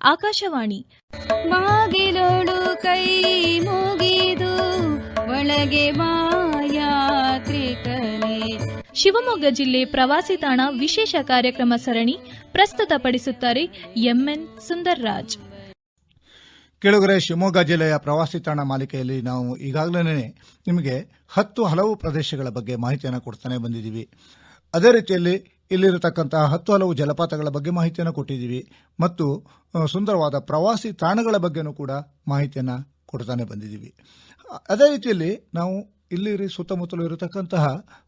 ಆಕಾಶವಾಣಿ. ಬಾಗಿಲೋಳು ಕೈ ಮುಗಿದು ಒಳಗೆ ಶಿವಮೊಗ್ಗ ಜಿಲ್ಲೆ ಪ್ರವಾಸಿ ತಾಣ ವಿಶೇಷ ಕಾರ್ಯಕ್ರಮ ಸರಣಿ ಪ್ರಸ್ತುತಪಡಿಸುತ್ತಾರೆ ಎಂಎನ್ ಸುಂದರ್ರಾಜ್. ಕೆಳಗರೆ ಶಿವಮೊಗ್ಗ ಜಿಲ್ಲೆಯ ಪ್ರವಾಸಿ ತಾಣ ಮಾಲಿಕೆಯಲ್ಲಿ ನಾವು ಈಗಾಗಲೇ ನಿಮಗೆ ಹತ್ತು ಹಲವು ಪ್ರದೇಶಗಳ ಬಗ್ಗೆ ಮಾಹಿತಿಯನ್ನು ಕೊಡ್ತಾನೆ ಬಂದಿದ್ದೀವಿ. ಅದೇ ರೀತಿಯಲ್ಲಿ ಇಲ್ಲಿರತಕ್ಕಂತಹ ಹತ್ತು ಹಲವು ಜಲಪಾತಗಳ ಬಗ್ಗೆ ಮಾಹಿತಿಯನ್ನು ಕೊಟ್ಟಿದ್ದೀವಿ ಮತ್ತು ಸುಂದರವಾದ ಪ್ರವಾಸಿ ತಾಣಗಳ ಬಗ್ಗೆನೂ ಕೂಡ ಮಾಹಿತಿಯನ್ನು ಕೊಡ್ತಾನೆ ಬಂದಿದ್ದೀವಿ. ಅದೇ ರೀತಿಯಲ್ಲಿ ನಾವು ಇಲ್ಲಿ ಸುತ್ತಮುತ್ತಲು ಇರತಕ್ಕಂತಹ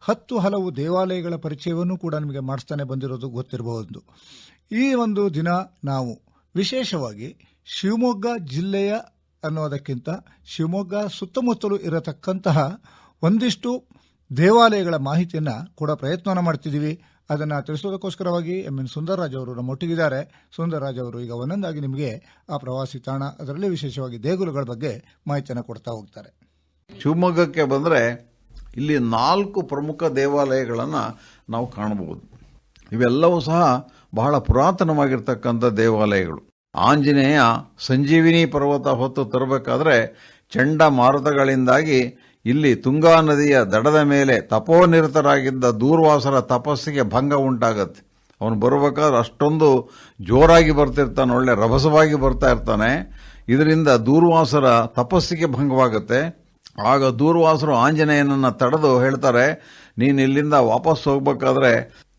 ಹತ್ತು ಹಲವು ದೇವಾಲಯಗಳ ಪರಿಚಯವನ್ನು ಕೂಡ ನಿಮಗೆ ಮಾಡಿಸ್ತಾನೆ ಬಂದಿರೋದು ಗೊತ್ತಿರಬಹುದು. ಈ ಒಂದು ದಿನ ನಾವು ವಿಶೇಷವಾಗಿ ಶಿವಮೊಗ್ಗ ಜಿಲ್ಲೆಯ ಅನ್ನೋದಕ್ಕಿಂತ ಶಿವಮೊಗ್ಗ ಸುತ್ತಮುತ್ತಲು ಇರತಕ್ಕಂತಹ ಒಂದಿಷ್ಟು ದೇವಾಲಯಗಳ ಮಾಹಿತಿಯನ್ನು ಕೂಡ ಪ್ರಯತ್ನವನ್ನು ಮಾಡ್ತಿದ್ದೀವಿ. ಅದನ್ನು ತಿಳಿಸೋದಕ್ಕೋಸ್ಕರವಾಗಿ ಎಂ ಎನ್ ಸುಂದರರಾಜ್ ಅವರು ನಮ್ಮೊಟ್ಟಿಗಿದ್ದಾರೆ ಸುಂದರರಾಜ್ ಅವರು ಈಗ ಒಂದೊಂದಾಗಿ ನಿಮಗೆ ಆ ಪ್ರವಾಸಿ ತಾಣ, ಅದರಲ್ಲಿ ವಿಶೇಷವಾಗಿ ದೇಗುಲಗಳ ಬಗ್ಗೆ ಮಾಹಿತಿಯನ್ನು ಕೊಡ್ತಾ ಹೋಗ್ತಾರೆ. ಶಿವಮೊಗ್ಗಕ್ಕೆ ಬಂದರೆ ಇಲ್ಲಿ ನಾಲ್ಕು ಪ್ರಮುಖ ದೇವಾಲಯಗಳನ್ನು ನಾವು ಕಾಣಬಹುದು. ಇವೆಲ್ಲವೂ ಸಹ ಬಹಳ ಪುರಾತನವಾಗಿರ್ತಕ್ಕಂಥ ದೇವಾಲಯಗಳು. ಆಂಜನೇಯ ಸಂಜೀವಿನಿ ಪರ್ವತ ಹೊತ್ತು ತರಬೇಕಾದ್ರೆ ಚಂಡಮಾರುತಗಳಿಂದಾಗಿ ಇಲ್ಲಿ ತುಂಗಾ ನದಿಯ ದಡದ ಮೇಲೆ ತಪೋನಿರತರಾಗಿದ್ದ ದೂರ್ವಾಸರ ತಪಸ್ಸಿಗೆ ಭಂಗ ಉಂಟಾಗತ್ತೆ. ಅವನು ಬರಬೇಕಾದ್ರೆ ಅಷ್ಟೊಂದು ಜೋರಾಗಿ ಬರ್ತಿರ್ತಾನೆ, ಒಳ್ಳೆ ರಭಸವಾಗಿ ಬರ್ತಾ ಇರ್ತಾನೆ. ಇದರಿಂದ ದೂರ್ವಾಸರ ತಪಸ್ಸಿಗೆ ಭಂಗವಾಗುತ್ತೆ. ಆಗ ದೂರ್ವಾಸರು ಆಂಜನೇಯನನ್ನ ತಡೆದು ಹೇಳ್ತಾರೆ, ನೀನು ಇಲ್ಲಿಂದ ವಾಪಸ್ ಹೋಗ್ಬೇಕಾದ್ರೆ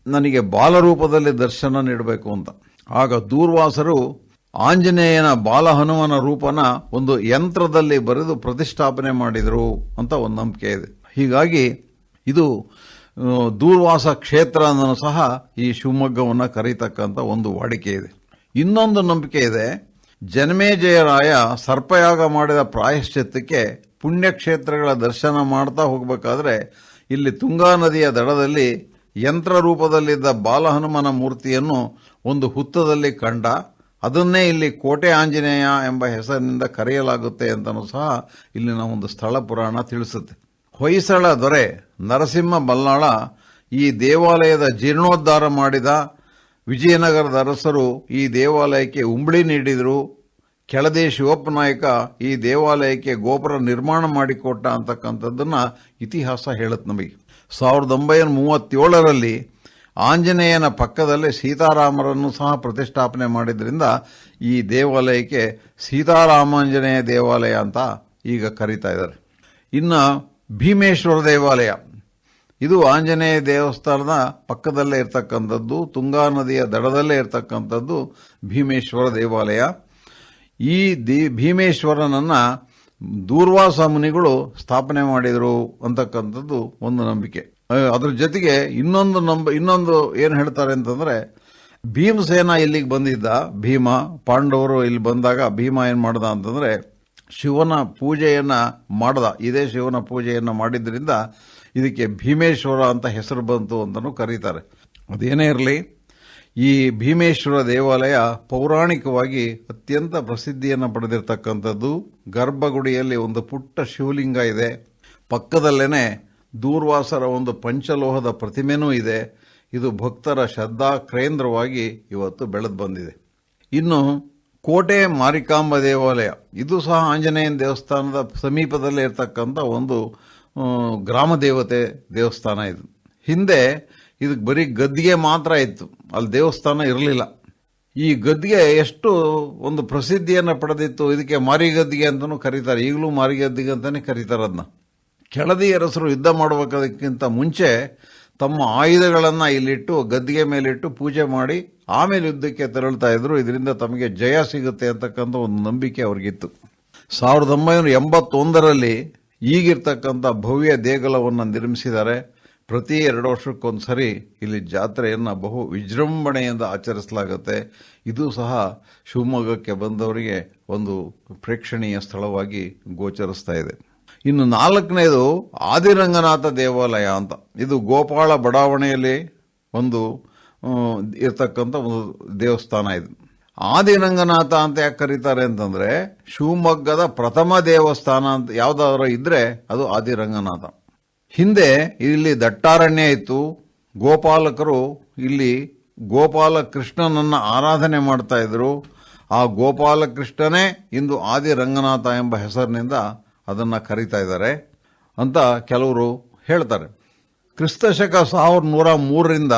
ನನಗೆ ಬಾಲರೂಪದಲ್ಲಿ ದರ್ಶನ ನೀಡಬೇಕು ಅಂತ. ಆಗ ದೂರ್ವಾಸರು ಆಂಜನೇಯನ ಬಾಲಹನುಮನ ರೂಪನ ಒಂದು ಯಂತ್ರದಲ್ಲಿ ಬರೆದು ಪ್ರತಿಷ್ಠಾಪನೆ ಮಾಡಿದರು ಅಂತ ಒಂದು ನಂಬಿಕೆ ಇದೆ. ಹೀಗಾಗಿ ಇದು ದೂರ್ವಾಸ ಕ್ಷೇತ್ರ ಅನ್ನೋ ಸಹ ಈ ಶಿವಮೊಗ್ಗವನ್ನು ಕರೀತಕ್ಕಂಥ ಒಂದು ವಾಡಿಕೆ ಇದೆ. ಇನ್ನೊಂದು ನಂಬಿಕೆ ಇದೆ, ಜನಮೇಜಯರಾಯ ಸರ್ಪಯಾಗ ಮಾಡಿದ ಪ್ರಾಯಶ್ಚಿತ್ತಕ್ಕೆ ಪುಣ್ಯಕ್ಷೇತ್ರಗಳ ದರ್ಶನ ಮಾಡ್ತಾ ಹೋಗಬೇಕಾದ್ರೆ ಇಲ್ಲಿ ತುಂಗಾ ನದಿಯ ದಡದಲ್ಲಿ ಯಂತ್ರ ರೂಪದಲ್ಲಿದ್ದ ಬಾಲಹನುಮನ ಮೂರ್ತಿಯನ್ನು ಒಂದು ಹುತ್ತದಲ್ಲಿ ಕಂಡ ಅದನ್ನೇ ಇಲ್ಲಿ ಕೋಟೆ ಆಂಜನೇಯ ಎಂಬ ಹೆಸರಿನಿಂದ ಕರೆಯಲಾಗುತ್ತೆ ಅಂತಲೂ ಸಹ ಇಲ್ಲಿನ ಒಂದು ಸ್ಥಳ ಪುರಾಣ ತಿಳಿಸುತ್ತೆ. ಹೊಯ್ಸಳ ದೊರೆ ನರಸಿಂಹ ಬಲ್ಲಾಳ ಈ ದೇವಾಲಯದ ಜೀರ್ಣೋದ್ಧಾರ ಮಾಡಿದ ವಿಜಯನಗರದ ಅರಸರು ಈ ದೇವಾಲಯಕ್ಕೆ ಉಂಬಳಿ ನೀಡಿದರು. ಕೆಳದೇ ಶಿವಪ್ಪನಾಯಕ ಈ ದೇವಾಲಯಕ್ಕೆ ಗೋಪುರ ನಿರ್ಮಾಣ ಮಾಡಿಕೊಟ್ಟ ಅಂತಕ್ಕಂಥದ್ದನ್ನು ಇತಿಹಾಸ ಹೇಳುತ್ತೆ ನಮಗೆ. ಸಾವಿರದ ಒಂಬೈನೂರ ಮೂವತ್ತೇಳರಲ್ಲಿ ಆಂಜನೇಯನ ಪಕ್ಕದಲ್ಲಿ ಸೀತಾರಾಮರನ್ನು ಸಹ ಪ್ರತಿಷ್ಠಾಪನೆ ಮಾಡಿದ್ರಿಂದ ಈ ದೇವಾಲಯಕ್ಕೆ ಸೀತಾರಾಮಾಂಜನೇಯ ದೇವಾಲಯ ಅಂತ ಈಗ ಕರೀತಾ ಇದ್ದಾರೆ. ಇನ್ನು ಭೀಮೇಶ್ವರ ದೇವಾಲಯ. ಇದು ಆಂಜನೇಯ ದೇವಸ್ಥಾನದ ಪಕ್ಕದಲ್ಲೇ ಇರತಕ್ಕಂಥದ್ದು, ತುಂಗಾ ನದಿಯ ದಡದಲ್ಲೇ ಇರತಕ್ಕಂಥದ್ದು ಭೀಮೇಶ್ವರ ದೇವಾಲಯ. ಈ ದಿ, ಭೀಮೇಶ್ವರನನ್ನ ದೂರ್ವಾಸ ಮುನಿಗಳು ಸ್ಥಾಪನೆ ಮಾಡಿದರು ಅಂತಕ್ಕಂಥದ್ದು ಒಂದು ನಂಬಿಕೆ. ಅದ್ರ ಜೊತೆಗೆ ಇನ್ನೊಂದು ನಂಬ, ಇನ್ನೊಂದು ಏನು ಹೇಳ್ತಾರೆ ಅಂತಂದ್ರೆ, ಭೀಮಸೇನ ಇಲ್ಲಿಗೆ ಬಂದಿದ್ದ, ಭೀಮ, ಪಾಂಡವರು ಇಲ್ಲಿ ಬಂದಾಗ ಭೀಮ ಏನು ಮಾಡ್ದ ಅಂತಂದ್ರೆ, ಶಿವನ ಪೂಜೆಯನ್ನು ಮಾಡ್ದ. ಇದೇ ಶಿವನ ಪೂಜೆಯನ್ನು ಮಾಡಿದ್ರಿಂದ ಇದಕ್ಕೆ ಭೀಮೇಶ್ವರ ಅಂತ ಹೆಸರು ಬಂತು ಅಂತಲೂ ಕರೀತಾರೆ. ಅದೇನೇ ಇರಲಿ, ಈ ಭೀಮೇಶ್ವರ ದೇವಾಲಯ ಪೌರಾಣಿಕವಾಗಿ ಅತ್ಯಂತ ಪ್ರಸಿದ್ಧಿಯನ್ನು ಪಡೆದಿರತಕ್ಕಂಥದ್ದು ಗರ್ಭಗುಡಿಯಲ್ಲಿ ಒಂದು ಪುಟ್ಟ ಶಿವಲಿಂಗ ಇದೆ. ಪಕ್ಕದಲ್ಲೇನೆ ದೂರ್ವಾಸರ ಒಂದು ಪಂಚಲೋಹದ ಪ್ರತಿಮೆನೂ ಇದೆ. ಇದು ಭಕ್ತರ ಶ್ರದ್ಧಾ ಕೇಂದ್ರವಾಗಿ ಇವತ್ತು ಬೆಳೆದು ಬಂದಿದೆ. ಇನ್ನು ಕೋಟೆ ಮಾರಿಕಾಂಬ ದೇವಾಲಯ ಇದು ಸಹ ಆಂಜನೇಯನ ದೇವಸ್ಥಾನದ ಸಮೀಪದಲ್ಲೇ ಇರತಕ್ಕಂಥ ಒಂದು ಗ್ರಾಮ ದೇವತೆ ದೇವಸ್ಥಾನ ಇದು. ಹಿಂದೆ ಇದಕ್ಕೆ ಬರೀ ಗದ್ದಿಗೆ ಮಾತ್ರ ಇತ್ತು. ಅಲ್ಲಿ ದೇವಸ್ಥಾನ ಇರಲಿಲ್ಲ. ಈ ಗದ್ದಿಗೆ ಎಷ್ಟು ಒಂದು ಪ್ರಸಿದ್ಧಿಯನ್ನು ಪಡೆದಿತ್ತು. ಇದಕ್ಕೆ ಮಾರಿಗದ್ದಿಗೆ ಅಂತಲೂ ಕರೀತಾರೆ. ಈಗಲೂ ಮಾರಿಗದ್ದಿಗೆ ಅಂತಲೇ ಕರೀತಾರೆ ಅದನ್ನ ಕೆಳದಿ ಅರಸರು ಯುದ್ಧ ಮಾಡಬೇಕಾದಕ್ಕಿಂತ ಮುಂಚೆ ತಮ್ಮ ಆಯುಧಗಳನ್ನು ಇಲ್ಲಿಟ್ಟು ಗದ್ದಿಗೆ ಮೇಲಿಟ್ಟು ಪೂಜೆ ಮಾಡಿ ಆಮೇಲೆ ಯುದ್ಧಕ್ಕೆ ತೆರಳ್ತಾ ಇದ್ರು. ಇದರಿಂದ ತಮಗೆ ಜಯ ಸಿಗುತ್ತೆ ಅಂತಕ್ಕಂಥ ಒಂದು ನಂಬಿಕೆ ಅವ್ರಿಗಿತ್ತು. ಸಾವಿರದ ಒಂಬೈನೂರ ಎಂಬತ್ತೊಂದರಲ್ಲಿ ಈಗಿರ್ತಕ್ಕಂಥ ಭವ್ಯ ದೇಗುಲವನ್ನು ನಿರ್ಮಿಸಿದ್ದಾರೆ. ಪ್ರತಿ ಎರಡು ವರ್ಷಕ್ಕೊಂದು ಸರಿ ಇಲ್ಲಿ ಜಾತ್ರೆಯನ್ನು ಬಹು ವಿಜೃಂಭಣೆಯಿಂದ ಆಚರಿಸಲಾಗುತ್ತೆ. ಇದು ಸಹ ಶಿವಮೊಗ್ಗಕ್ಕೆ ಬಂದವರಿಗೆ ಒಂದು ಪ್ರೇಕ್ಷಣೀಯ ಸ್ಥಳವಾಗಿ ಗೋಚರಿಸ್ತಾ ಇದೆ. ಇನ್ನು ನಾಲ್ಕನೇದು ಆದಿರಂಗನಾಥ ದೇವಾಲಯ ಅಂತ. ಇದು ಗೋಪಾಳ ಬಡಾವಣೆಯಲ್ಲಿ ಒಂದು ಇರತಕ್ಕಂಥ ಒಂದು ದೇವಸ್ಥಾನ ಇದು. ಆದಿರಂಗನಾಥ ಅಂತ ಯಾಕೆ ಕರೀತಾರೆ ಅಂತಂದ್ರೆ, ಶಿವಮೊಗ್ಗದ ಪ್ರಥಮ ದೇವಸ್ಥಾನ ಅಂತ ಯಾವುದಾದ್ರೂ ಇದ್ರೆ ಅದು ಆದಿರಂಗನಾಥ. ಹಿಂದೆ ಇಲ್ಲಿ ದಟ್ಟಾರಣ್ಯ ಇತ್ತು. ಗೋಪಾಲಕರು ಇಲ್ಲಿ ಗೋಪಾಲ ಕೃಷ್ಣನನ್ನ ಆರಾಧನೆ ಮಾಡ್ತಾ ಇದ್ರು. ಆ ಗೋಪಾಲಕೃಷ್ಣನೇ ಇಂದು ಆದಿರಂಗನಾಥ ಎಂಬ ಹೆಸರಿನಿಂದ ಅದನ್ನು ಕರೀತಾ ಇದ್ದಾರೆ ಅಂತ ಕೆಲವರು ಹೇಳ್ತಾರೆ. ಕ್ರಿಸ್ತಶಕ ಸಾವಿರದ ನೂರ ಮೂರರಿಂದ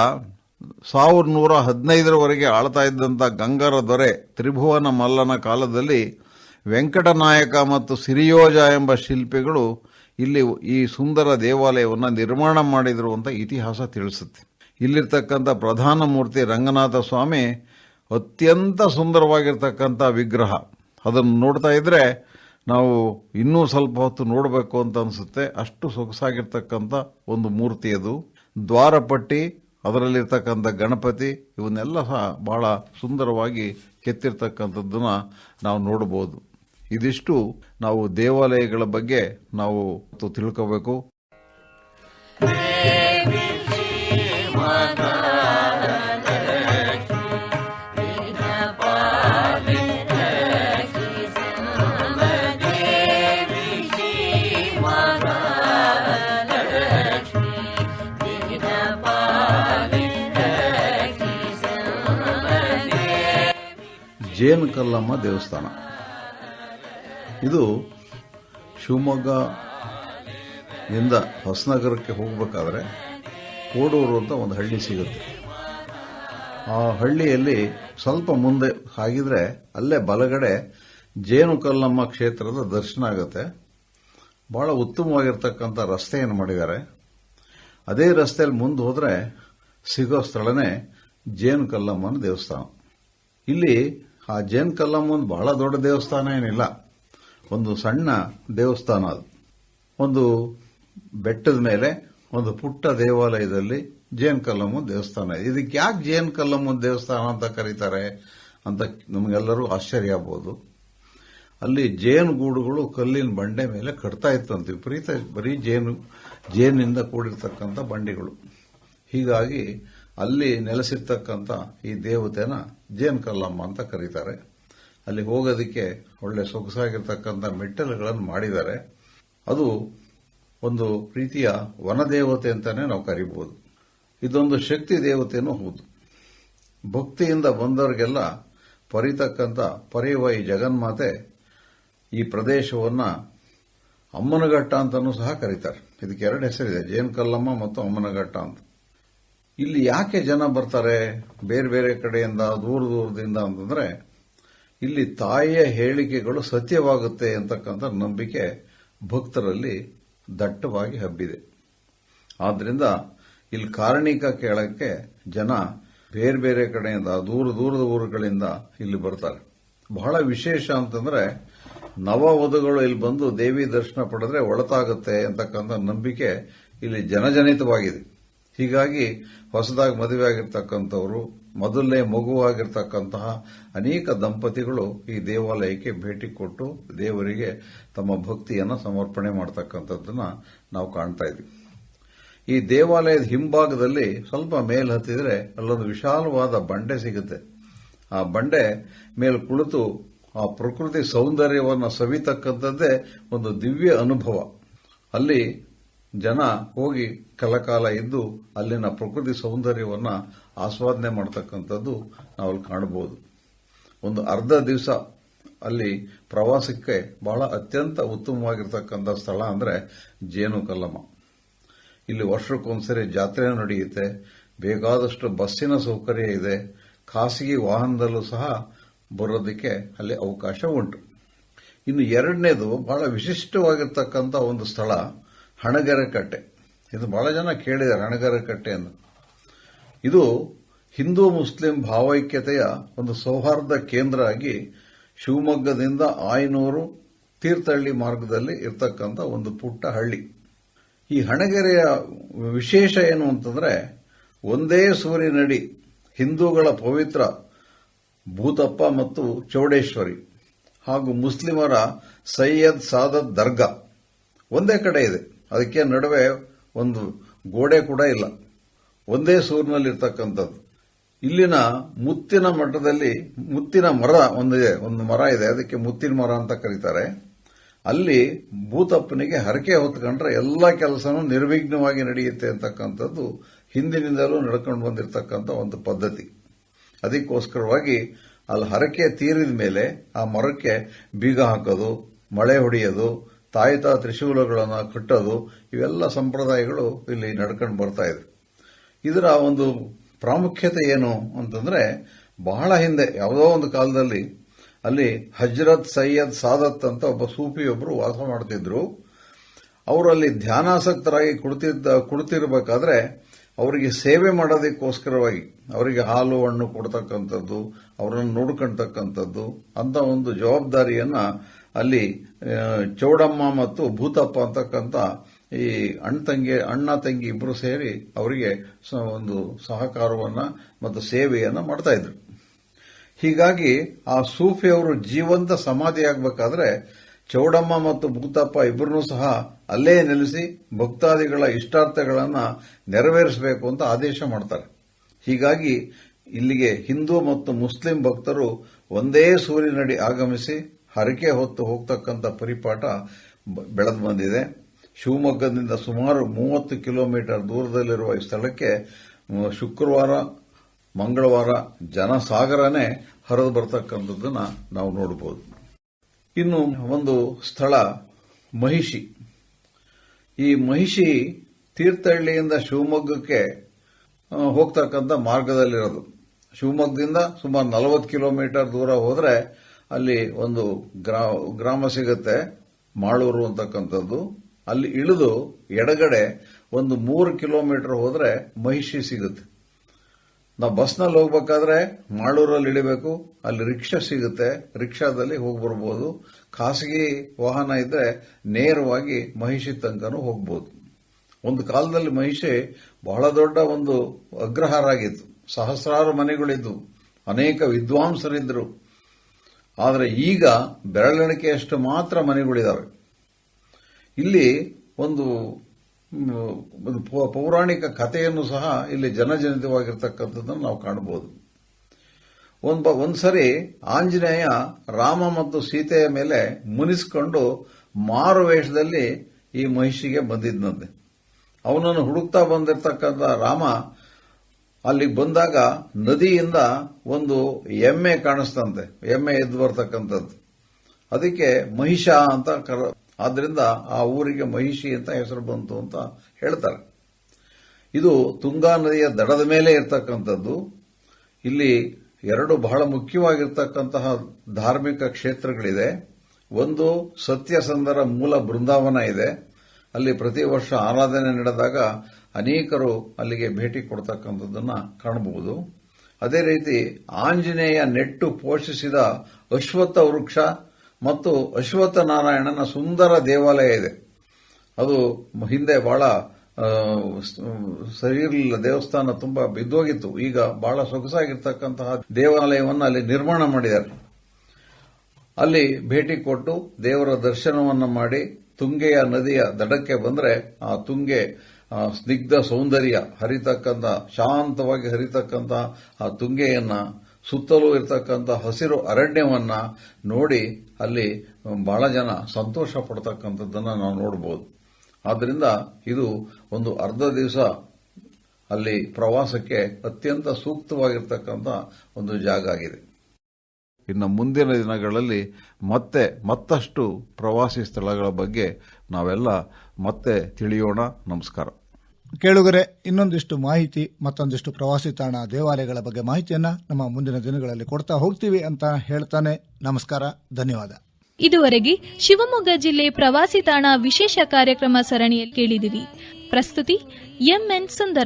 ಸಾವಿರದ ನೂರ ಹದಿನೈದರವರೆಗೆ ಆಳ್ತಾ ಇದ್ದಂಥ ಗಂಗರ ದೊರೆ ತ್ರಿಭುವನ ಮಲ್ಲನ ಕಾಲದಲ್ಲಿ ವೆಂಕಟನಾಯಕ ಮತ್ತು ಸಿರಿಯೋಜ ಎಂಬ ಶಿಲ್ಪಿಗಳು ಇಲ್ಲಿ ಈ ಸುಂದರ ದೇವಾಲಯವನ್ನು ನಿರ್ಮಾಣ ಮಾಡಿದರು ಅಂತ ಇತಿಹಾಸ ತಿಳಿಸುತ್ತೆ. ಇಲ್ಲಿರ್ತಕ್ಕಂಥ ಪ್ರಧಾನ ಮೂರ್ತಿ ರಂಗನಾಥ ಸ್ವಾಮಿ ಅತ್ಯಂತ ಸುಂದರವಾಗಿರ್ತಕ್ಕಂಥ ವಿಗ್ರಹ. ಅದನ್ನು ನೋಡ್ತಾ ಇದ್ರೆ ನಾವು ಇನ್ನೂ ಸ್ವಲ್ಪ ಹೊತ್ತು ನೋಡಬೇಕು ಅಂತ ಅನಿಸುತ್ತೆ. ಅಷ್ಟು ಸೊಗಸಾಗಿರ್ತಕ್ಕಂಥ ಒಂದು ಮೂರ್ತಿ ಅದು. ದ್ವಾರಪಟ್ಟಿ, ಅದರಲ್ಲಿರ್ತಕ್ಕಂಥ ಗಣಪತಿ, ಇವನ್ನೆಲ್ಲ ಸಹ ಬಹಳ ಸುಂದರವಾಗಿ ಕೆತ್ತಿರ್ತಕ್ಕಂಥದ್ದನ್ನ ನಾವು ನೋಡಬಹುದು ಇದಿಷ್ಟು ನಾವು ದೇವಾಲಯಗಳ ಬಗ್ಗೆ ನಾವು ತಿಳ್ಕೋಬೇಕು. ಜೇನು ಕಲ್ಲಮ್ಮ ದೇವಸ್ಥಾನ. ಇದು ಶಿವಮೊಗ್ಗ ಇಂದ ಹೊಸನಗರಕ್ಕೆ ಹೋಗಬೇಕಾದ್ರೆ ಕೋಡೂರು ಅಂತ ಒಂದು ಹಳ್ಳಿ ಸಿಗುತ್ತೆ. ಆ ಹಳ್ಳಿಯಲ್ಲಿ ಸ್ವಲ್ಪ ಮುಂದೆ ಹಾಗಿದ್ರೆ ಅಲ್ಲೇ ಬಲಗಡೆ ಜೇನು ಕಲ್ಲಮ್ಮ ಕ್ಷೇತ್ರದ ದರ್ಶನ ಆಗುತ್ತೆ. ಬಹಳ ಉತ್ತಮವಾಗಿರ್ತಕ್ಕಂಥ ರಸ್ತೆಯನ್ನು ಮಾಡಿದ್ದಾರೆ. ಅದೇ ರಸ್ತೆಯಲ್ಲಿ ಮುಂದೆ ಹೋದರೆ ಸಿಗೋ ಸ್ಥಳನೇ ಜೇನು ಕಲ್ಲಮ್ಮನ ದೇವಸ್ಥಾನ. ಇಲ್ಲಿ ಆ ಜೇನ್ ಕಲ್ಲಮ್ಮ ಒಂದು ಬಹಳ ದೊಡ್ಡ ದೇವಸ್ಥಾನ ಏನಿಲ್ಲ. ಒಂದು ಸಣ್ಣ ದೇವಸ್ಥಾನ ಅದು. ಒಂದು ಬೆಟ್ಟದ ಮೇಲೆ ಒಂದು ಪುಟ್ಟ ದೇವಾಲಯದಲ್ಲಿ ಜೇನ್ ಕಲ್ಲಮ್ಮ ದೇವಸ್ಥಾನ ಇದೆ. ಇದಕ್ಕೆ ಯಾಕೆ ಜೇನ್ ಕಲ್ಲಮ್ಮ ದೇವಸ್ಥಾನ ಅಂತ ಕರೀತಾರೆ ಅಂತ ನಮಗೆಲ್ಲರೂ ಆಶ್ಚರ್ಯ ಆಗ್ಬೋದು. ಅಲ್ಲಿ ಜೇನು ಗೂಡುಗಳು ಕಲ್ಲಿನ ಬಂಡೆ ಮೇಲೆ ಕಟ್ತಾ ಇತ್ತಂತೆ. ವಿಪರೀತ ಬರೀ ಜೇನು, ಜೇನಿಂದ ಕೂಡಿರ್ತಕ್ಕಂಥ ಬಂಡೆಗಳು. ಹೀಗಾಗಿ ಅಲ್ಲಿ ನೆಲೆಸಿರ್ತಕ್ಕಂಥ ಈ ದೇವತೆನ ಜೇನ್ ಕಲ್ಲಮ್ಮ ಅಂತ ಕರೀತಾರೆ. ಅಲ್ಲಿ ಹೋಗೋದಕ್ಕೆ ಒಳ್ಳೆ ಸೊಗಸಾಗಿರ್ತಕ್ಕಂಥ ಮೆಟ್ಟಲುಗಳನ್ನು ಮಾಡಿದ್ದಾರೆ. ಅದು ಒಂದು ರೀತಿಯ ವನದೇವತೆ ಅಂತಾನೆ ನಾವು ಕರಿಬಹುದು. ಇದೊಂದು ಶಕ್ತಿ ದೇವತೆನೂ ಹೌದು. ಭಕ್ತಿಯಿಂದ ಬಂದವರಿಗೆಲ್ಲ ಪರಿತಕ್ಕಂಥ ಪರಿಯುವ ಈ ಜಗನ್ಮಾತೆ ಈ ಪ್ರದೇಶವನ್ನ ಅಮ್ಮನಘಟ್ಟ ಅಂತಲೂ ಸಹ ಕರೀತಾರೆ. ಇದಕ್ಕೆ ಎರಡು ಹೆಸರಿದೆ, ಜೇನ್ ಕಲ್ಲಮ್ಮ ಮತ್ತು ಅಮ್ಮನಘಟ್ಟ ಅಂತ. ಇಲ್ಲಿ ಯಾಕೆ ಜನ ಬರ್ತಾರೆ ಬೇರೆ ಬೇರೆ ಕಡೆಯಿಂದ, ದೂರ ದೂರದಿಂದ ಅಂತಂದ್ರೆ, ಇಲ್ಲಿ ತಾಯಿಯ ಹೇಳಿಕೆಗಳು ಸತ್ಯವಾಗುತ್ತೆ ಅಂತಕ್ಕಂಥ ನಂಬಿಕೆ ಭಕ್ತರಲ್ಲಿ ದಟ್ಟವಾಗಿ ಹಬ್ಬಿದೆ. ಆದ್ರಿಂದ ಇಲ್ಲಿ ಕಾರಣಿಕ ಕೇಳಕ್ಕೆ ಜನ ಬೇರೆ ಬೇರೆ ಕಡೆಯಿಂದ, ದೂರ ದೂರದ ಊರುಗಳಿಂದ ಇಲ್ಲಿ ಬರ್ತಾರೆ. ಬಹಳ ವಿಶೇಷ ಅಂತಂದ್ರೆ ನವವಧುಗಳು ಇಲ್ಲಿ ಬಂದು ದೇವಿ ದರ್ಶನ ಪಡೆದ್ರೆ ಒಳತಾಗುತ್ತೆ ಅಂತಕ್ಕಂಥ ನಂಬಿಕೆ ಇಲ್ಲಿ ಜನಜನಿತವಾಗಿದೆ. ಹೀಗಾಗಿ ಹೊಸದಾಗಿ ಮದುವೆ ಆಗಿರ್ತಕ್ಕಂಥವ್ರು ಮೊದಲನೇ ಮಗುವಾಗಿರ್ತಕ್ಕಂತಹ ಅನೇಕ ದಂಪತಿಗಳು ಈ ದೇವಾಲಯಕ್ಕೆ ಭೇಟಿ ಕೊಟ್ಟು ದೇವರಿಗೆ ತಮ್ಮ ಭಕ್ತಿಯನ್ನು ಸಮರ್ಪಣೆ ಮಾಡತಕ್ಕಂಥದ್ದನ್ನ ನಾವು ಕಾಣ್ತಾ ಇದ್ವಿ ಈ ದೇವಾಲಯದ ಹಿಂಭಾಗದಲ್ಲಿ ಸ್ವಲ್ಪ ಮೇಲ್ ಹತ್ತಿದ್ರೆ ಅಲ್ಲೊಂದು ವಿಶಾಲವಾದ ಬಂಡೆ ಸಿಗುತ್ತೆ. ಆ ಬಂಡೆ ಮೇಲೆ ಕುಳಿತು ಆ ಪ್ರಕೃತಿ ಸೌಂದರ್ಯವನ್ನು ಸವಿತಕ್ಕಂಥದ್ದೇ ಒಂದು ದಿವ್ಯ ಅನುಭವ. ಅಲ್ಲಿ ಜನ ಹೋಗಿ ಕಲಕಾಲ ಇದ್ದು ಅಲ್ಲಿನ ಪ್ರಕೃತಿ ಸೌಂದರ್ಯವನ್ನು ಆಸ್ವಾದನೆ ಮಾಡತಕ್ಕಂಥದ್ದು ನಾವು ಅಲ್ಲಿ ಕಾಣಬಹುದು ಒಂದು ಅರ್ಧ ದಿವಸ ಅಲ್ಲಿ ಪ್ರವಾಸಕ್ಕೆ ಬಹಳ ಅತ್ಯಂತ ಉತ್ತಮವಾಗಿರ್ತಕ್ಕಂಥ ಸ್ಥಳ ಅಂದರೆ ಜೇನು ಕಲ್ಲಮ್ಮ ಇಲ್ಲಿ ವರ್ಷಕ್ಕೊಂದ್ಸರಿ ಜಾತ್ರೆ ನಡೆಯುತ್ತೆ. ಬೇಕಾದಷ್ಟು ಬಸ್ಸಿನ ಸೌಕರ್ಯ ಇದೆ. ಖಾಸಗಿ ವಾಹನದಲ್ಲೂ ಸಹ ಬರೋದಕ್ಕೆ ಅಲ್ಲಿ ಅವಕಾಶ ಉಂಟು. ಇನ್ನು ಎರಡನೇದು ಬಹಳ ವಿಶಿಷ್ಟವಾಗಿರ್ತಕ್ಕಂಥ ಒಂದು ಸ್ಥಳ ಹಣಗೆರೆ ಕಟ್ಟೆ. ಇದು ಬಹಳ ಜನ ಕೇಳಿದ್ದಾರೆ, ಹಣಗೆರೆ ಕಟ್ಟೆ ಇದು ಹಿಂದೂ ಮುಸ್ಲಿಂ ಭಾವೈಕ್ಯತೆಯ ಒಂದು ಸೌಹಾರ್ದ ಕೇಂದ್ರ ಆಗಿ ಶಿವಮೊಗ್ಗದಿಂದ ಆಯನೂರು ತೀರ್ಥಹಳ್ಳಿ ಮಾರ್ಗದಲ್ಲಿ ಇರತಕ್ಕಂಥ ಒಂದು ಪುಟ್ಟ ಹಳ್ಳಿ. ಈ ಹಣಗೆರೆಯ ವಿಶೇಷ ಏನು ಅಂತಂದ್ರೆ, ಒಂದೇ ಸೂರಿನಡಿ ಹಿಂದೂಗಳ ಪವಿತ್ರ ಭೂತಪ್ಪ ಮತ್ತು ಚೌಡೇಶ್ವರಿ ಹಾಗೂ ಮುಸ್ಲಿಮರ ಸೈಯದ್ ಸಾದತ್ ದರ್ಗಾ. ಒಂದೇ ಕಡೆ ಇದೆ. ಅದಕ್ಕೆ ನಡುವೆ ಒಂದು ಗೋಡೆ ಕೂಡ ಇಲ್ಲ. ಒಂದೇ ಸೂರಿನಲ್ಲಿರ್ತಕ್ಕಂಥದ್ದು. ಇಲ್ಲಿನ ಮುತ್ತಿನ ಮಠದಲ್ಲಿ ಮುತ್ತಿನ ಮರ ಒಂದಿದೆ, ಒಂದು ಮರ ಇದೆ, ಅದಕ್ಕೆ ಮುತ್ತಿನ ಮರ ಅಂತ ಕರೀತಾರೆ. ಅಲ್ಲಿ ಭೂತಪ್ಪನಿಗೆ ಹರಕೆ ಹೊತ್ಕೊಂಡ್ರೆ ಎಲ್ಲ ಕೆಲಸನೂ ನಿರ್ವಿಘ್ನವಾಗಿ ನಡೆಯುತ್ತೆ ಅಂತಕ್ಕಂಥದ್ದು ಹಿಂದಿನಿಂದಲೂ ನಡ್ಕೊಂಡು ಬಂದಿರತಕ್ಕಂಥ ಒಂದು ಪದ್ಧತಿ. ಅದಕ್ಕೋಸ್ಕರವಾಗಿ ಅಲ್ಲಿ ಹರಕೆ ತೀರಿದ ಮೇಲೆ ಆ ಮರಕ್ಕೆ ಬೀಗ ಹಾಕೋದು, ಮಳೆ ಹೊಡೆಯೋದು ತಾಯ್ತ ತ್ರಿಶೂಲಗಳನ್ನು ಕಟ್ಟೋದು, ಇವೆಲ್ಲ ಸಂಪ್ರದಾಯಗಳು ಇಲ್ಲಿ ನಡ್ಕೊಂಡು ಬರ್ತಾ ಇದೆ. ಇದರ ಒಂದು ಪ್ರಾಮುಖ್ಯತೆ ಏನು ಅಂತಂದ್ರೆ, ಬಹಳ ಹಿಂದೆ, ಯಾವುದೋ ಒಂದು ಕಾಲದಲ್ಲಿ ಅಲ್ಲಿ ಹಜ್ರತ್, ಸೈಯದ್, ಸಾದತ್ ಅಂತ ಒಬ್ಬ ಸೂಫಿಯೊಬ್ಬರು ವಾಸ ಮಾಡ್ತಿದ್ರು. ಅವರಲ್ಲಿ ಧ್ಯಾನಾಸಕ್ತರಾಗಿ ಕುಳಿತಿದ್ದ ಕುಳಿತಿರ್ಬೇಕಾದ್ರೆ ಅವರಿಗೆ ಸೇವೆ ಮಾಡೋದಕ್ಕೋಸ್ಕರವಾಗಿ, ಅವರಿಗೆ ಹಾಲು, ಹಣ್ಣು ಕೊಡ್ತಕ್ಕಂಥದ್ದು, ಅವರನ್ನು ನೋಡ್ಕೊಳ್ತಕ್ಕಂಥದ್ದು ಅಂತ ಒಂದು ಜವಾಬ್ದಾರಿಯನ್ನ ಅಲ್ಲಿ ಚೌಡಮ್ಮ ಮತ್ತು ಭೂತಪ್ಪ ಅಂತಕ್ಕಂಥ ಈ ಅಣ್ಣ ತಂಗಿ ಅಣ್ಣ ತಂಗಿ ಇಬ್ಬರು ಸೇರಿ ಅವರಿಗೆ ಒಂದು ಸಹಕಾರವನ್ನ ಮತ್ತು ಸೇವೆಯನ್ನ ಮಾಡ್ತಾ ಇದ್ರು. ಹೀಗಾಗಿ ಆ ಸೂಫಿಯವರು ಜೀವಂತ ಸಮಾಧಿಯಾಗಬೇಕಾದ್ರೆ ಚೌಡಮ್ಮ ಮತ್ತು ಭೂತಪ್ಪ ಇಬ್ಬರನ್ನೂ ಸಹ ಅಲ್ಲೇ ನೆಲೆಸಿ ಭಕ್ತಾದಿಗಳ ಇಷ್ಟಾರ್ಥಗಳನ್ನು ನೆರವೇರಿಸಬೇಕು ಅಂತ ಆದೇಶ ಮಾಡ್ತಾರೆ. ಹೀಗಾಗಿ ಇಲ್ಲಿಗೆ ಹಿಂದೂ ಮತ್ತು ಮುಸ್ಲಿಂ ಭಕ್ತರು ಒಂದೇ ಸೂರಿನಡಿ ಆಗಮಿಸಿ ಹರಕೆ ಹೊತ್ತು ಹೋಗ್ತಕ್ಕಂಥ ಪರಿಪಾಠ ಬೆಳೆದು ಬಂದಿದೆ. ಶಿವಮೊಗ್ಗದಿಂದ ಸುಮಾರು ಮೂವತ್ತು ಕಿಲೋಮೀಟರ್ ದೂರದಲ್ಲಿರುವ ಈ ಸ್ಥಳಕ್ಕೆ ಶುಕ್ರವಾರ, ಮಂಗಳವಾರ ಜನಸಾಗರನೇ ಹರಿದು ಬರ್ತಕ್ಕಂಥದ್ದನ್ನು ನಾವು ನೋಡಬಹುದು ಇನ್ನು ಒಂದು ಸ್ಥಳ, ಮಹಿಷಿ. ಈ ಮಹಿಷಿ ತೀರ್ಥಹಳ್ಳಿಯಿಂದ ಶಿವಮೊಗ್ಗಕ್ಕೆ ಹೋಗ್ತಕ್ಕಂಥ ಮಾರ್ಗದಲ್ಲಿರೋದು. ಶಿವಮೊಗ್ಗದಿಂದ ಸುಮಾರು ನಲವತ್ತು ಕಿಲೋಮೀಟರ್ ದೂರ ಹೋದ್ರೆ ಅಲ್ಲಿ ಒಂದು ಗ್ರಾ- ಗ್ರಾಮ ಸಿಗುತ್ತೆ, ಮಾಳೂರು ಅಂತಕ್ಕಂಥದ್ದು. ಅಲ್ಲಿ ಇಳಿದು ಎಡಗಡೆ ಒಂದು ಮೂರು ಕಿಲೋಮೀಟರ್ ಹೋದ್ರೆ ಮಹಿಷಿ ಸಿಗುತ್ತೆ. ನಾವು ಬಸ್ನಲ್ಲಿ ಹೋಗ್ಬೇಕಾದ್ರೆ ಮಾಳೂರಲ್ಲಿ ಇಳಿಬೇಕು, ಅಲ್ಲಿ ರಿಕ್ಷಾ ಸಿಗುತ್ತೆ, ರಿಕ್ಷಾದಲ್ಲಿ ಹೋಗಿ ಬರ್ಬೋದು. ಖಾಸಗಿ ವಾಹನ ಇದ್ರೆ ನೇರವಾಗಿ ಮಹಿಷಿ ತನಕನೂ ಹೋಗ್ಬೋದು. ಒಂದು ಕಾಲದಲ್ಲಿ ಮಹಿಷಿ ಬಹಳ ದೊಡ್ಡ ಒಂದು ಅಗ್ರಹಾರ ಆಗಿತ್ತು. ಸಹಸ್ರಾರು ಮನೆಗಳಿದ್ದು ಅನೇಕ ವಿದ್ವಾಂಸರಿದ್ದರು ಆದರೆ ಈಗ ಬೆರಳೆಣಿಕೆಯಷ್ಟು ಮಾತ್ರ ಮನೆಗಳಿದ್ದಾವೆ ಇಲ್ಲಿ ಒಂದು ಪೌರಾಣಿಕ ಕಥೆಯನ್ನು ಸಹ ಇಲ್ಲಿ ಜನಜನಿತವಾಗಿರ್ತಕ್ಕಂಥದ್ದನ್ನು ನಾವು ಕಾಣಬಹುದು. ಒಂದ್ ಒಂದ್ಸರಿ ಆಂಜನೇಯ ರಾಮ ಮತ್ತು ಸೀತೆಯ ಮೇಲೆ ಮುನಿಸ್ಕೊಂಡು ಮಾರು ವೇಷದಲ್ಲಿ ಈ ಮಹಿಷಿಗೆ ಬಂದಿದ್ದಂತೆ ಅವನನ್ನು ಹುಡುಕ್ತಾ ಬಂದಿರತಕ್ಕಂಥ ರಾಮ ಅಲ್ಲಿಗೆ ಬಂದಾಗ ನದಿಯಿಂದ ಒಂದು ಎಮ್ಮೆ ಕಾಣಿಸ್ತಂತೆ. ಎಮ್ಮೆ ಎದ್ದು ಬರ್ತಕ್ಕಂಥದ್ದು. ಅದಕ್ಕೆ ಮಹಿಷ ಅಂತ ಕರ, ಆದ್ರಿಂದ ಆ ಊರಿಗೆ ಮಹಿಷಿ ಅಂತ ಹೆಸರು ಬಂತು ಅಂತ ಹೇಳ್ತಾರೆ. ಇದು ತುಂಗಾ ನದಿಯ ದಡದ ಮೇಲೆ ಇರತಕ್ಕಂಥದ್ದು. ಇಲ್ಲಿ ಎರಡು ಬಹಳ ಮುಖ್ಯವಾಗಿರ್ತಕ್ಕಂತಹ ಧಾರ್ಮಿಕ ಕ್ಷೇತ್ರಗಳಿದೆ. ಒಂದು ಸತ್ಯಸಂದರ ಮೂಲ ಬೃಂದಾವನ ಇದೆ. ಅಲ್ಲಿ ಪ್ರತಿ ವರ್ಷ ಆರಾಧನೆ ನಡೆದಾಗ ಅನೇಕರು ಅಲ್ಲಿಗೆ ಭೇಟಿ ಕೊಡ್ತಕ್ಕಂಥದ್ದನ್ನು ಕಾಣಬಹುದು. ಅದೇ ರೀತಿ ಆಂಜನೇಯ ನೆಟ್ಟು ಪೋಷಿಸಿದ ಅಶ್ವತ್ಥ ವೃಕ್ಷ ಮತ್ತು ಅಶ್ವತ್ಥ ನಾರಾಯಣನ ಸುಂದರ ದೇವಾಲಯ ಇದೆ. ಅದು ಹಿಂದೆ ಬಹಳ ಸರಿ ದೇವಸ್ಥಾನ ತುಂಬಾ ಬಿದ್ದೋಗಿತ್ತು. ಈಗ ಬಹಳ ಸೊಗಸಾಗಿರ್ತಕ್ಕಂತಹ ದೇವಾಲಯವನ್ನು ಅಲ್ಲಿ ನಿರ್ಮಾಣ ಮಾಡಿದ್ದಾರೆ. ಅಲ್ಲಿ ಭೇಟಿ ಕೊಟ್ಟು ದೇವರ ದರ್ಶನವನ್ನು ಮಾಡಿ ತುಂಗೆಯ ನದಿಯ ದಡಕ್ಕೆ ಬಂದರೆ ಆ ತುಂಗೆ ಸ್ನಿಗ್ಧ ಸೌಂದರ್ಯ ಹರಿತಕ್ಕಂಥ ಶಾಂತವಾಗಿ ಹರಿತಕ್ಕಂಥ ಆ ತುಂಗೆಯನ್ನ, ಸುತ್ತಲೂ ಇರತಕ್ಕಂಥ ಹಸಿರು ಅರಣ್ಯವನ್ನ ನೋಡಿ ಅಲ್ಲಿ ಬಹಳ ಜನ ಸಂತೋಷ ಪಡ್ತಕ್ಕಂಥದ್ದನ್ನ ನಾವು ನೋಡಬಹುದು ಆದ್ದರಿಂದ ಇದು ಒಂದು ಅರ್ಧ ದಿವಸ ಅಲ್ಲಿ ಪ್ರವಾಸಕ್ಕೆ ಅತ್ಯಂತ ಸೂಕ್ತವಾಗಿರ್ತಕ್ಕಂಥ ಒಂದು ಜಾಗ ಆಗಿದೆ. ಇನ್ನು ಮುಂದಿನ ದಿನಗಳಲ್ಲಿ ಮತ್ತೆ ಮತ್ತಷ್ಟು ಪ್ರವಾಸಿ ಸ್ಥಳಗಳ ಬಗ್ಗೆ ನಾವೆಲ್ಲ ಮತ್ತೆ ತಿಳಿಯೋಣ. ನಮಸ್ಕಾರ. ಕೇಳುಗರೆ ಇನ್ನೊಂದಿಷ್ಟು ಮಾಹಿತಿ ಮತ್ತೊಂದಿಷ್ಟು ಪ್ರವಾಸಿ ತಾಣ ದೇವಾಲಯಗಳ ಬಗ್ಗೆ ಮಾಹಿತಿಯನ್ನ ನಮ್ಮ ಮುಂದಿನ ದಿನಗಳಲ್ಲಿ ಕೊಡ್ತಾ ಹೋಗ್ತೀವಿ ಅಂತ ಹೇಳ್ತಾನೆ. ನಮಸ್ಕಾರ ಧನ್ಯವಾದ. ಇದುವರೆಗೆ ಶಿವಮೊಗ್ಗ ಜಿಲ್ಲೆ ಪ್ರವಾಸಿ ತಾಣ ವಿಶೇಷ ಕಾರ್ಯಕ್ರಮ ಸರಣಿಯಲ್ಲಿ ಕೇಳಿದಿರಿ ಪ್ರಸ್ತುತಿ ಎಂಎನ್ ಸುಂದರ.